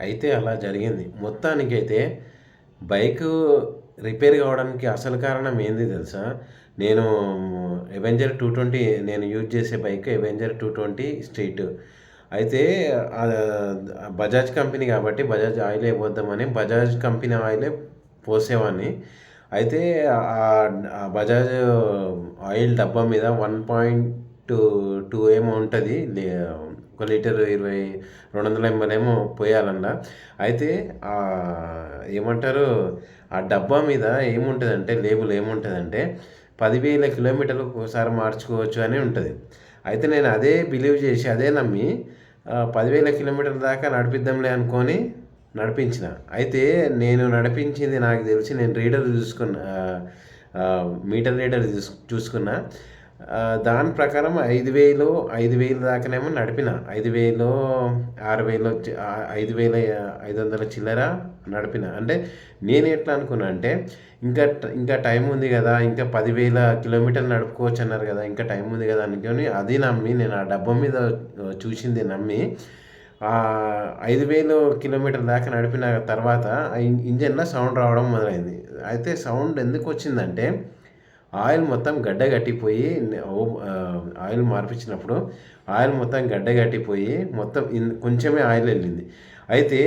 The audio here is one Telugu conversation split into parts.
అయితే అలా జరిగింది. మొత్తానికైతే బైకు రిపేర్ కావడానికి అసలు కారణం ఏంది తెలుసా? నేను అవెంజర్ టూ ట్వంటీ నేను యూజ్ చేసే bike Avenger two twenty street అయితే బజాజ్ కంపెనీ కాబట్టి బజాజ్ ఆయిల్ పోద్దామని బజాజ్ కంపెనీ ఆయిలే పోసేవాడిని అయితే ఆ బజాజ్ ఆయిల్ డబ్బా మీద వన్ పాయింట్ టూ ఏమో ఉంటుంది ఒక లీటర్ ఇరవై రెండు వందల ఎంఎల్ ఏమో పోయాలన్న అయితే ఏమంటారు ఆ డబ్బా మీద ఏముంటుందంటే లేబుల్ ఏముంటుందంటే పదివేల కిలోమీటర్లు ఒకసారి మార్చుకోవచ్చు అని ఉంటుంది. అయితే నేను అదే బిలీవ్ చేసి అదే నమ్మి పదివేల కిలోమీటర్ల దాకా నడిపిద్దాంలే అనుకొని నడిపించిన. అయితే నేను నడిపించింది నాకు తెలిసి నేను రీడర్ చూసుకున్న మీటర్ రీడర్ చూసుకున్నా దాని ప్రకారం ఐదు వేలు ఐదు వేలు దాకానేమో నడిపిన. ఐదు వేలు ఆరు వేలు ఐదు వేల ఐదు వందల చిల్లర నడిపిన. అంటే నేను ఎట్లా అనుకున్నా అంటే ఇంకా ఇంకా టైం ఉంది కదా ఇంకా పదివేల కిలోమీటర్లు నడుపుకోవచ్చు అన్నారు కదా ఇంకా టైం ఉంది కదా అనుకొని అది నమ్మి నేను ఆ డబ్బా మీద చూసింది నమ్మి ఐదు వేలు కిలోమీటర్ దాకా నడిపిన తర్వాత ఇంజన్లో సౌండ్ రావడం మొదలైంది. అయితే సౌండ్ ఎందుకు వచ్చిందంటే ఆయిల్ మొత్తం గడ్డ కట్టిపోయి ఆయిల్ మార్పించినప్పుడు ఆయిల్ మొత్తం గడ్డ కట్టిపోయి మొత్తం కొంచెమే ఆయిల్ వెళ్ళింది. అయితే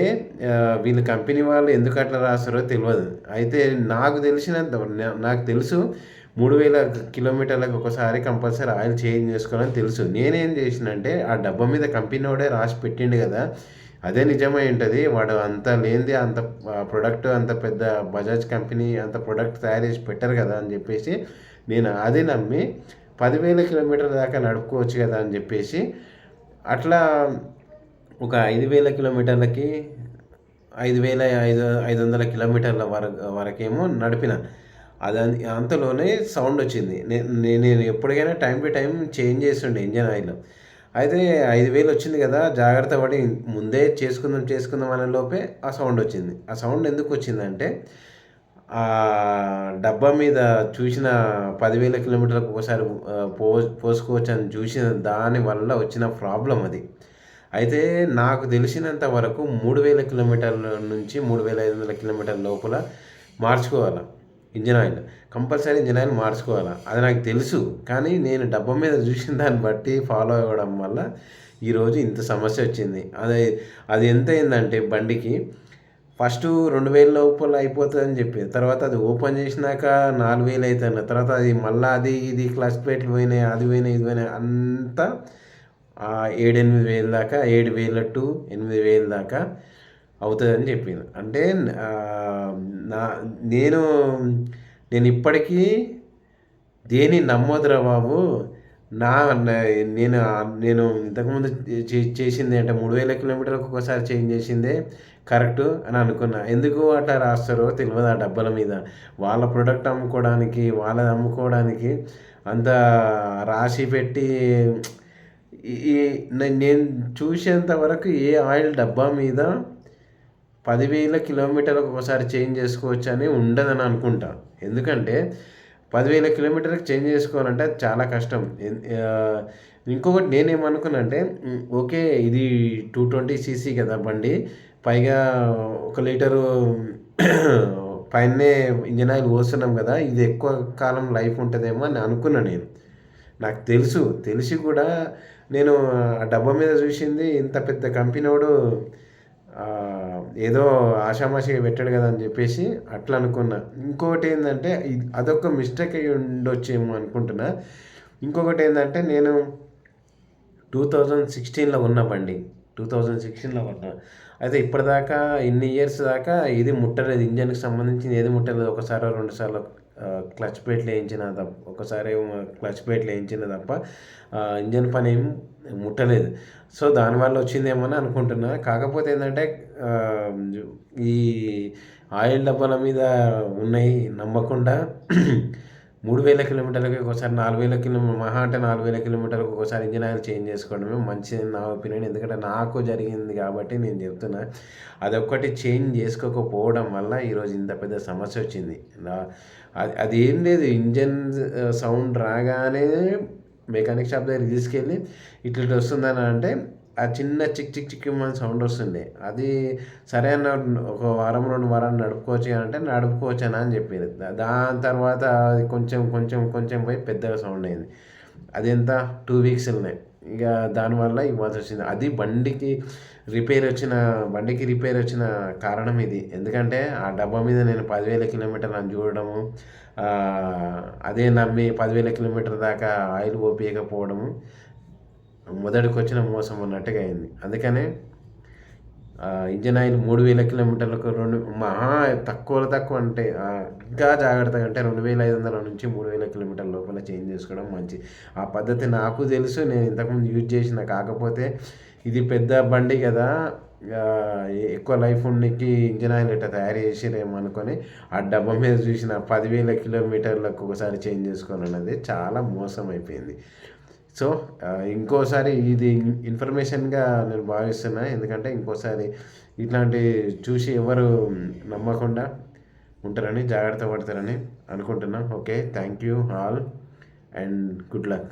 వీళ్ళు కంపెనీ వాళ్ళు ఎందుకు అట్లా రాస్తారో తెలియదు అయితే నాకు తెలిసినంత నాకు తెలుసు మూడు వేల కిలోమీటర్లకు ఒకసారి కంపల్సరీ ఆయిల్ చేంజ్ చేసుకోవాలని తెలుసు. నేనేం చేసినంటే ఆ డబ్బా మీద కంపెనీ వాడే రాసి పెట్టిండు కదా అదే నిజమై ఉంటుంది వాడు అంత లేనిది అంత ప్రొడక్ట్ అంత పెద్ద బజాజ్ కంపెనీ అంత ప్రొడక్ట్ తయారు చేసి పెట్టరు కదా అని చెప్పేసి నేను అది నమ్మి పదివేల కిలోమీటర్ల దాకా నడుపుకోవచ్చు కదా అని చెప్పేసి అట్లా ఒక ఐదు వేల కిలోమీటర్లకి ఐదు వేల ఐదు ఐదు వందల కిలోమీటర్ల వరకు వరకేమో నడిపిన. అది అంతలోనే సౌండ్ వచ్చింది. నేను ఎప్పటికైనా టైం టు టైం చేంజ్ చేస్తుండే ఇంజన్ ఆయిల్. అయితే ఐదు వేలు వచ్చింది కదా జాగ్రత్త పడి ముందే చేసుకుందాం చేసుకుందాం అనే లోపే ఆ సౌండ్ వచ్చింది. ఆ సౌండ్ ఎందుకు వచ్చిందంటే ఆ డబ్బా మీద చూసిన పదివేల కిలోమీటర్లకు ఒకసారి పో పోసుకోవచ్చు అని చూసిన దానివల్ల వచ్చిన ప్రాబ్లం అది. అయితే నాకు తెలిసినంత వరకు మూడు వేల కిలోమీటర్ల నుంచి మూడు వేల ఐదు వందల కిలోమీటర్ల లోపల మార్చుకోవాలి. Engine oil. Compulsory engine oil మార్చుకోవాలి? అది నాకు తెలుసు కానీ నేను డబ్బా మీద చూసిన దాన్ని బట్టి ఫాలో అవ్వడం వల్ల ఈరోజు ఇంత సమస్య వచ్చింది. అది అది ఎంత అయిందంటే బండికి ఫస్ట్ రెండు వేల లోపల అయిపోతుందని చెప్పి తర్వాత అది ఓపెన్ చేసినాక నాలుగు వేలు అవుతుంది తర్వాత అది మళ్ళీ అది ఇది క్లచ్ ప్లేట్లు పోయినాయి అది పోయినాయి ఇది పోయినాయి అంతా ఏడెనిమిది వేలు దాకా ఏడు వేల టు ఎనిమిది వేలు దాకా అవుతుందని చెప్పింది. అంటే నా నేను నేను ఇప్పటికీ దేని నమ్మొద్దురా బాబు? నా నేను నేను ఇంతకుముందు చేసింది అంటే మూడు వేల కిలోమీటర్లకు ఒకసారి చేంజ్ చేసిందే కరెక్ట్ అని అనుకున్నా. ఎందుకు అట్లా రాస్తారో తెలియదు ఆ డబ్బాల మీద. వాళ్ళ ప్రొడక్ట్ అమ్ముకోవడానికి వాళ్ళది అమ్ముకోవడానికి అంత రాసి పెట్టి ఈ నేను చూసేంత వరకు ఏ ఆయిల్ డబ్బా మీద పదివేల కిలోమీటర్లకు ఒకసారి చేంజ్ చేసుకోవచ్చు అని ఉండదని అనుకుంటా. ఎందుకంటే పదివేల కిలోమీటర్కి చేంజ్ చేసుకోవాలంటే చాలా కష్టం. ఇంకొకటి నేనేమనుకున్నా అంటే ఓకే ఇది టూ ట్వంటీ సీసీ కదా బండి. పైగా ఒక లీటరు పైనే ఇంజన్ ఆయిల్ పోస్తున్నాం కదా ఇది ఎక్కువ కాలం లైఫ్ ఉంటుందేమో అని అనుకున్నా నేను. నాకు తెలుసు తెలిసి కూడా నేను ఆ డబ్బా మీద చూసింది ఇంత పెద్ద కంపెనీ వాడు ఏదో ఆషామాషిగా పెట్టాడు కదా అని చెప్పేసి అట్లా అనుకున్నా. ఇంకొకటి ఏంటంటే అదొక మిస్టేక్ అయ్యి ఉండొచ్చేమో అనుకుంటున్నా. ఇంకొకటి ఏంటంటే నేను టూ థౌజండ్ సిక్స్టీన్లో ఉన్న బండి. టూ థౌజండ్ సిక్స్టీన్లో ఉన్నా అయితే ఇప్పటిదాకా ఇన్ని ఇయర్స్ దాకా ఇది ముట్టలేదు. ఇంజన్కి సంబంధించింది ఏది ముట్టలేదు. ఒకసారి రెండుసార్లు క్లచ్ ప్లేట్లు వేయించిన తప్ప ఒకసారి క్లచ్ ప్లేట్లు వేయించిన తప్ప ఇంజన్ పని ఏం ముట్టలేదు. సో దానివల్ల వచ్చిందేమో అని అనుకుంటున్నా. కాకపోతే ఏంటంటే ఈ ఆయిల్ డబ్బాల మీద ఉన్నాయి నమ్మకుండా మూడు వేల కిలోమీటర్లకి ఒకసారి నాలుగు వేల కిలోమీటర్ మహా అంటే నాలుగు వేల కిలోమీటర్లకు ఒకసారి ఇంజిన్ ఆయిల్ చేంజ్ చేసుకోవడమే మంచిది నా ఒపీనియన్. ఎందుకంటే నాకు జరిగింది కాబట్టి నేను చెప్తున్నా. అదొక్కటి చేంజ్ చేసుకోకపోవడం వల్ల ఈరోజు ఇంత పెద్ద సమస్య వచ్చింది. అది ఏం లేదు. ఇంజన్ సౌండ్ రాగానే మెకానిక్ షాప్ దగ్గరికి తీసుకెళ్ళి ఇట్లా వస్తుందని అంటే ఆ చిన్న చిక్ చిక్ చిక్ మన సౌండ్ వస్తుండే. అది సరే అన్న ఒక వారం రెండు వారాలు నడుపుకోవచ్చు అంటే నడుపుకోవచ్చు అని చెప్పింది దాని తర్వాత అది కొంచెం కొంచెం కొంచెం పోయి పెద్దగా సౌండ్ అయింది. అది ఎంత? టూ వీక్స్ ఉన్నాయి. ఇక దానివల్ల ఇవ్వాల్సి వచ్చింది. అది బండికి రిపేర్ వచ్చిన బండికి రిపేర్ వచ్చిన కారణం ఇది. ఎందుకంటే ఆ డబ్బా మీద నేను పదివేల కిలోమీటర్లు అని చూడడము అదే నమ్మి పదివేల కిలోమీటర్ దాకా ఆయిల్ పోపీయకపోవడము మొదటికి వచ్చిన మోసం అన్నట్టుగా అయింది. అందుకనే ఇంజన్ ఆయిల్ మూడు వేల కిలోమీటర్లకు రెండు మహా తక్కువలో తక్కువ అంటే ఇంకా జాగ్రత్తగా అంటే రెండు వేల ఐదు వందల నుంచి మూడు వేల కిలోమీటర్ల లోపల చేంజ్ చేసుకోవడం మంచి ఆ పద్ధతి నాకు తెలుసు నేను ఇంతకుముందు యూజ్ చేసిన. కాకపోతే ఇది పెద్ద బండి కదా ఎక్కువ లైఫ్ ఉన్నకి ఇంజన్ ఆయిల్ ఇట్లా తయారు చేసిరేమో అనుకొని ఆ డబ్బా మీద చూసిన పదివేల కిలోమీటర్లకు ఒకసారి చేంజ్ చేసుకోవాలన్నది చాలా మోసం అయిపోయింది సో ఇంకోసారి ఇది ఇన్ఫర్మేషన్గా నేను భావిస్తున్నా. ఎందుకంటే ఇంకోసారి ఇట్లాంటి చూసి ఎవరు నమ్మకుండా ఉంటారని జాగ్రత్త పడతారని అనుకుంటున్నాను okay thank you all and good luck.